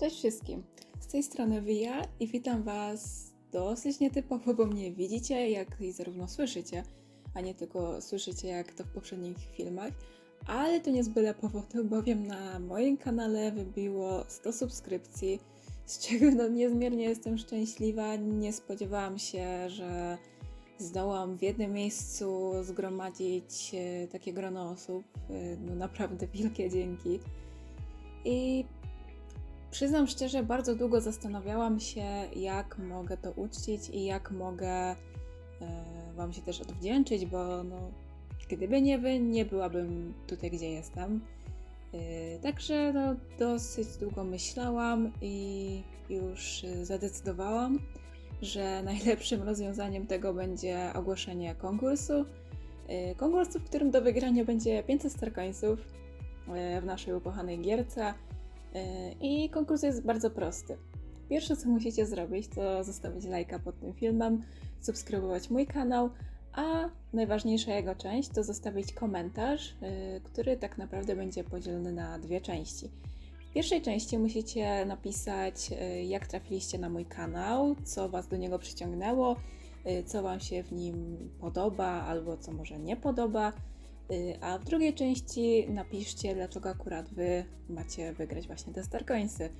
Cześć wszystkim. Z tej strony Wija i witam Was dosyć nietypowo, bo mnie widzicie, jak i zarówno słyszycie, a nie tylko słyszycie, jak to w poprzednich filmach. Ale to nie z byle powodu, bowiem na moim kanale wybiło 100 subskrypcji, z czego no niezmiernie jestem szczęśliwa. Nie spodziewałam się, że zdołam w jednym miejscu zgromadzić e, takie grono osób. E, No naprawdę wielkie dzięki. I Przyznam szczerze, bardzo długo zastanawiałam się, jak mogę to uczcić i jak mogę e, Wam się też odwdzięczyć, bo no, gdyby nie Wy, nie byłabym tutaj, gdzie jestem. E, także no, dosyć długo myślałam i już zadecydowałam, że najlepszym rozwiązaniem tego będzie ogłoszenie konkursu. E, konkursu, w którym do wygrania będzie 500 starcoinsów e, w naszej ukochanej gierce. Yy, I konkurs jest bardzo prosty. Pierwsze, co musicie zrobić, to zostawić lajka pod tym filmem, subskrybować mój kanał, a najważniejsza jego część to zostawić komentarz, yy, który tak naprawdę będzie podzielony na dwie części. W pierwszej części musicie napisać, yy, jak trafiliście na mój kanał, co Was do niego przyciągnęło, co Wam się w nim podoba albo co może nie podoba. Y, A w drugiej części napiszcie, dlaczego akurat Wy macie wygrać właśnie te Starcoinsy.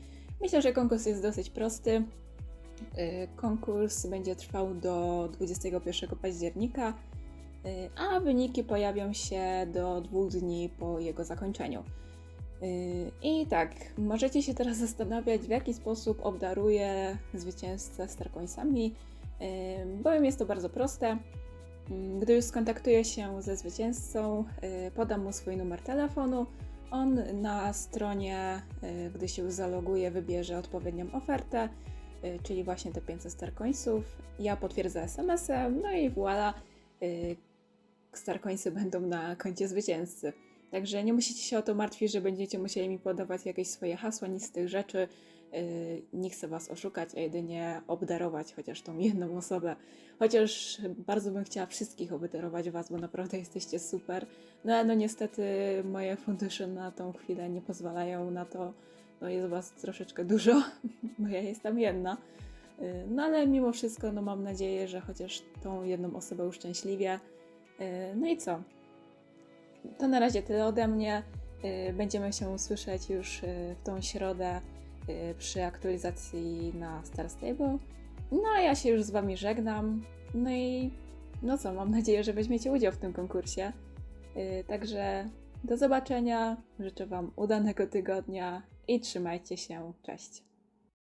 Myślę, że konkurs jest dosyć prosty. Y, Konkurs będzie trwał do 21 października, y, a wyniki pojawią się do dwóch dni po jego zakończeniu. I tak, możecie się teraz zastanawiać, w jaki sposób obdaruję zwycięzcę Starcoinsami, bowiem jest to bardzo proste. Mm, Gdy już skontaktuję się ze zwycięzcą, y, podam mu swój numer telefonu. On na stronie, y, gdy się zaloguje, wybierze odpowiednią ofertę, y, czyli właśnie te 500 Starcoinsów. Ja potwierdzę SMS-em, no i voilà, Starcoinsy będą na koncie zwycięzcy. Także nie musicie się o to martwić, że będziecie musieli mi podawać jakieś swoje hasła, nic z tych rzeczy. Yy, nie chcę Was oszukać, a jedynie obdarować chociaż tą jedną osobę. Chociaż bardzo bym chciała wszystkich obdarować Was, bo naprawdę jesteście super. No ale no niestety moje fundusze na tą chwilę nie pozwalają na to. No jest Was troszeczkę dużo, bo ja jestem jedna. Yy, No ale mimo wszystko no mam nadzieję, że chociaż tą jedną osobę uszczęśliwię. Yy, No i co? To na razie tyle ode mnie. Będziemy się słyszeć już w tą środę przy aktualizacji na Star Stable. No a ja się już z Wami żegnam. No i no co, mam nadzieję, że weźmiecie udział w tym konkursie. Yy, Także do zobaczenia. Życzę Wam udanego tygodnia i trzymajcie się. Cześć.